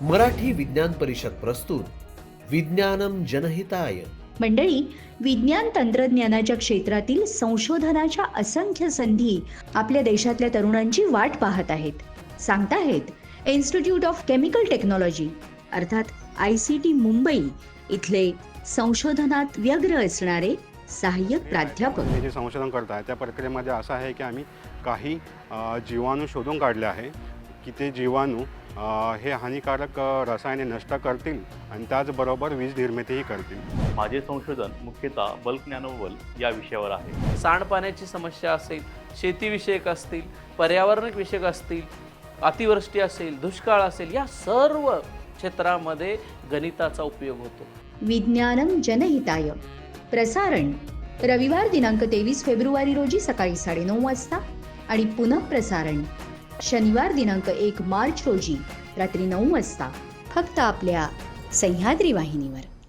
मराठी विज्ञान परिषद प्रस्तुत विज्ञानम जनहिताय. मंडळी विज्ञान तंत्रज्ञानाच्या क्षेत्रातील संशोधनाच्या असंख्य संधी आपल्या देशातल्या तरुणांची वाट पाहत आहेत. सांगताहेत इन्स्टिट्यूट ऑफ केमिकल टेक्नॉलॉजी अर्थात आय सी टी मुंबई इथले संशोधनात व्यग्र असणारे सहाय्यक प्राध्यापक. हे जे संशोधन करत आहे त्या प्रक्रियेमध्ये असं आहे की आम्ही काही जीवाणू शोधून काढले आहे की ते जीवाणू हे हानिकारक रसायने नष्ट करतील आणि त्याचबरोबर वीज निर्मितीही करतील. माझे संशोधन मुख्यतः बल्क नॅनोबल या विषयावर आहे. सांडपाण्याची समस्या असेल शेतीविषयक असतील पर्यावरण विषयक असतील अतिवृष्टी असेल दुष्काळ असेल या सर्व क्षेत्रामध्ये गणिताचा उपयोग होतो. विज्ञानम जनहिताय. प्रसारण रविवार दिनांक तेवीस फेब्रुवारी रोजी सकाळी साडेनऊ वाजता आणि पुनःप्रसारण. शनिवार दिनांक एक मार्च रोजी रात्री नऊ वाजता फक्त आपल्या सह्याद्री वाहिनीवर.